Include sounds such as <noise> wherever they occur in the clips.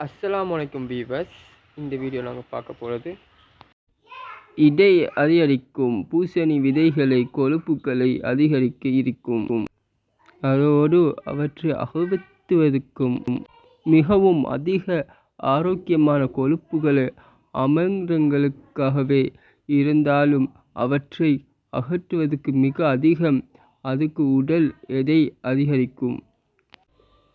அஸ்லாம் வலைக்கும் பீவர்ஸ் இந்த வீடியோ நாங்கள் பார்க்க போகிறது இடை அதிகரிக்கும். பூசணி விதைகளை கொழுப்புகளை அதிகரிக்க இருக்கும். அதோடு அவற்றை அகற்றுவதற்கும் மிகவும் அதிக ஆரோக்கியமான கொழுப்புகளை அமங்கங்களுக்காகவே இருந்தாலும் அவற்றை அகற்றுவதற்கு மிக அதிகம். அதுக்கு உடல் எடை அதிகரிக்கும்.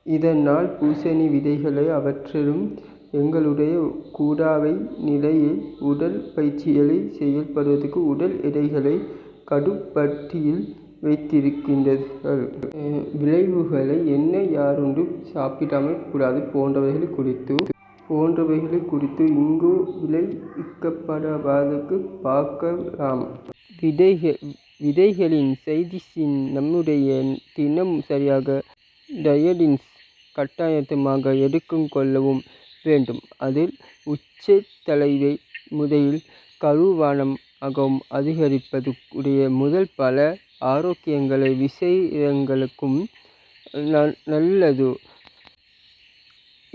இதனால் பூசணி விதைகளை அவற்றிலும் எங்களுடைய கூடாவை நிலையில் உடல் பயிற்சிகளை செயல்படுவதற்கு உடல் எடைகளை கடுப்பட்டியில் வைத்திருக்கின்றார்கள் விளைவுகளை என்ன யாருண்டு சாப்பிடாமல் கூடாது போன்றவைகளை குறித்து போன்றவைகளை குறித்து இங்கு விளைவிக்கப்படாதற்கு பார்க்கலாம். விதைகள் விதைகளின் செய்திசின் நம்முடைய தினம் சரியாக டயடின்ஸ் கட்டாயத்தமாக எடுக்கும் கொள்ளவும் வேண்டும். அதில் உச்ச தலைவை முதலில் கருவானம் அகம் அதிகரிப்பது உடைய முதல் பல ஆரோக்கியங்களை விஷயங்களுக்கும் நல்லது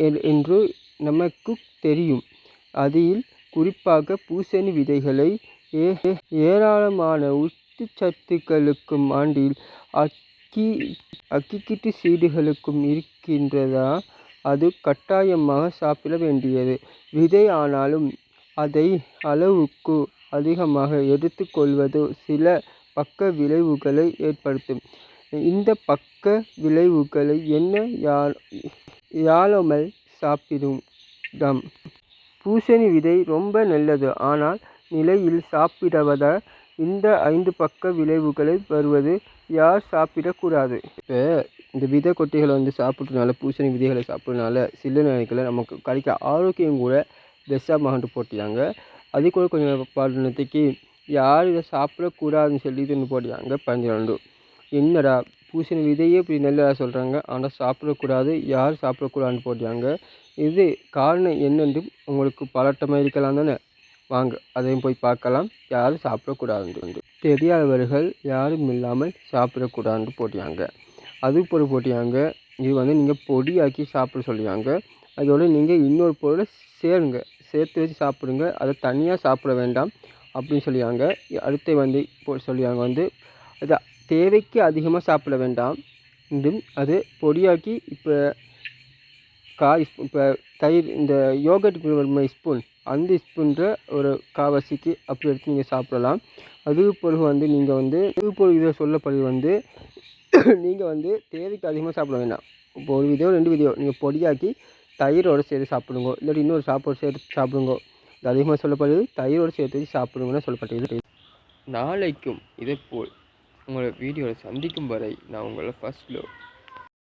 என்று நமக்கு தெரியும். அதில் குறிப்பாக பூசணி விதைகளை ஏராளமான ஊட்டச்சத்துக்களுக்கும் ஆண்டில் அக்கி அக்கிக்கிட்டு சீடுகளுக்கும் இருக்கின்றதா? அது கட்டாயமாக சாப்பிட வேண்டியது. விதை ஆனாலும் அதை அளவுக்கு அதிகமாக எடுத்துக்கொள்வது சில பக்க விளைவுகளை ஏற்படுத்தும். இந்த பக்க விளைவுகளை என்ன யா யாழமல் சாப்பிடும்? டம் பூசணி விதை ரொம்ப நல்லது. ஆனால் நிலையில் சாப்பிடுவதா இந்த ஐந்து பக்க விளைவுகளை வருவது யார் சாப்பிடக்கூடாது? இப்போ இந்த விதை கொட்டைகளை வந்து சாப்பிட்றதுனால பூசணி விதைகளை சாப்பிட்றதுனால சில நேரங்களில் நமக்கு கிடைக்க ஆரோக்கியம் கூட பெஸ்ஸாக போட்டியாங்க அது கூட கொஞ்சம் பாடத்துக்கு யார் இதை சாப்பிடக்கூடாதுன்னு சொல்லி இது போட்டியாங்க பஞ்சாண்டு என்னடா பூசணி விதையே இப்படி நல்லதா சொல்கிறாங்க ஆனால் சாப்பிடக்கூடாது யார் சாப்பிடக்கூடாதுன்னு போட்டியாங்க இது காரணம் என்னென்று உங்களுக்கு பலட்டமாக இருக்கலாம் தானே? வாங்க அதையும் போய் பார்க்கலாம். யாரும் சாப்பிடக்கூடாதுன்னு தெரியாதவர்கள் யாரும் இல்லாமல் சாப்பிடக்கூடாதுன்னு போட்டியாங்க. அது பொருள் போட்டியாங்க. இது வந்து நீங்கள் பொடியாக்கி சாப்பிட சொல்லியாங்க. அதோட நீங்கள் இன்னொரு பொருளை சேருங்க. சேர்த்து வச்சு சாப்பிடுங்க. அதை தனியாக சாப்பிட வேண்டாம் அப்படின்னு சொல்லியாங்க. அடுத்து வந்து இப்போ சொல்லியாங்க வந்து அது தேவைக்கு அதிகமாக சாப்பிட வேண்டாம். இது அது பொடியாக்கி இப்போ காய் இப்போ தயிர் இந்த யோகட்டுக்கு ஸ்பூன் அந்த ஸ்பூன்ற ஒரு காவாசிக்கு அப்படி எடுத்து நீங்கள் சாப்பிடலாம். அதுவு பிறகு வந்து நீங்கள் வந்து அதுவு பிறகு இதை சொல்லப்படி வந்து <coughs> நீங்கள் வந்து தேவைக்கு அதிகமாக சாப்பிட வேண்டாம். இப்போ ஒரு விதையோ ரெண்டு விதையோ நீங்கள் பொடியாக்கி தயிரோடு சேர்த்து சாப்பிடுங்க. இல்லாட்டி இன்னொரு சாப்பாடு சேர்த்து சாப்பிடுங்க. இது அதிகமாக சொல்லப்படுது தயிரோடு சேர்த்து சாப்பிடுங்கன்னு சொல்லப்பட்டது. நாளைக்கும் இதே போல் உங்களை வீடியோவில் சந்திக்கும் வரை நான் உங்களை ஃபர்ஸ்ட் லோ